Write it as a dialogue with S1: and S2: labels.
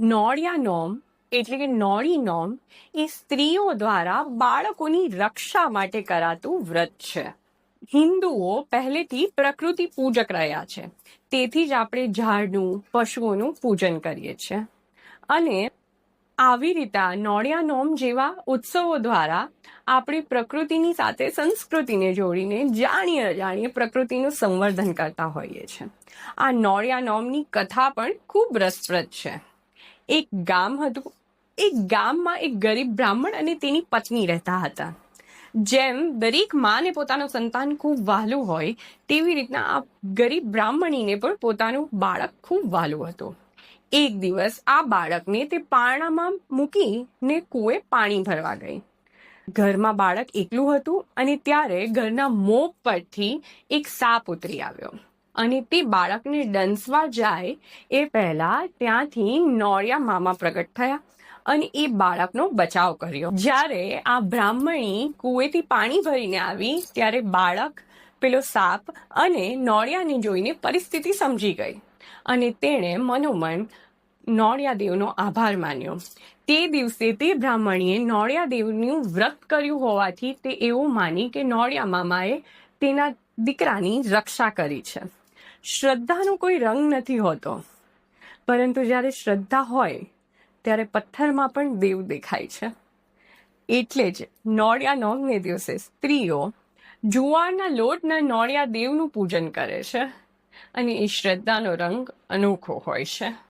S1: નોળિયા નોમ, એટલે કે નોળી નોમ, એ સ્ત્રીઓ દ્વારા બાળકોની રક્ષા માટે કરાતું વ્રત છે. હિન્દુઓ પહેલેથી પ્રકૃતિ પૂજક રહ્યા છે. તેથી જ આપણે ઝાડનું, પશુઓનું પૂજન કરીએ છીએ. અને આવી રીતે નોળિયા નોમ જેવા ઉત્સવો દ્વારા આપણે પ્રકૃતિની સાથે સંસ્કૃતિને જોડીને જાણીએ અજાણીએ પ્રકૃતિનું સંવર્ધન કરતા હોઈએ છીએ. આ નોળિયા નોમની કથા પણ ખૂબ રસપ્રદ છે. એક ગામ હતું. એ ગામમાં એક ગરીબ બ્રાહ્મણ અને તેની પત્ની રહેતા હતા. જેમ દરેક માને પોતાનું સંતાન ખૂબ વહાલું હોય, તેવી રીતના આ ગરીબ બ્રાહ્મણીને પણ પોતાનું બાળક ખૂબ વહાલું હતું. એક દિવસ આ બાળકને તે પારણામાં મૂકીને કૂએ પાણી ભરવા ગઈ. ઘરમાં બાળક એકલું હતું અને ત્યારે ઘરના મોં પરથી એક સાપ ઉતરી આવ્યો. અને તે બાળકને ડંસવા જાય એ પહેલા ત્યાંથી નોળિયા મામા પ્રગટ થયા અને એ બાળકનો બચાવ કર્યો. જ્યારે આ બ્રાહ્મણી કુએથી પાણી ભરીને આવી, ત્યારે બાળક, પેલો સાપ અને નોળિયાને જોઈને પરિસ્થિતિ સમજી ગઈ અને તેણે મનોમન નોળિયા દેવનો આભાર માન્યો. તે દિવસે તે બ્રાહ્મણીએ નોળિયા દેવનું વ્રત કર્યું હોવાથી તે એવું માની કે નોળિયા મામાએ તેના દીકરાની રક્ષા કરી છે. શ્રદ્ધાનો કોઈ રંગ નથી હોતો. પરંતુ જ્યારે શ્રદ્ધા હોય, ત્યારે પથ્થરમાં પણ દેવ દેખાય છે. એટલે જ નોળિયા નોમને દિવસે સ્ત્રીઓ જુવારના લોટના નોળિયા દેવનું પૂજન કરે છે. અને એ શ્રદ્ધાનો રંગ અનોખો હોય છે.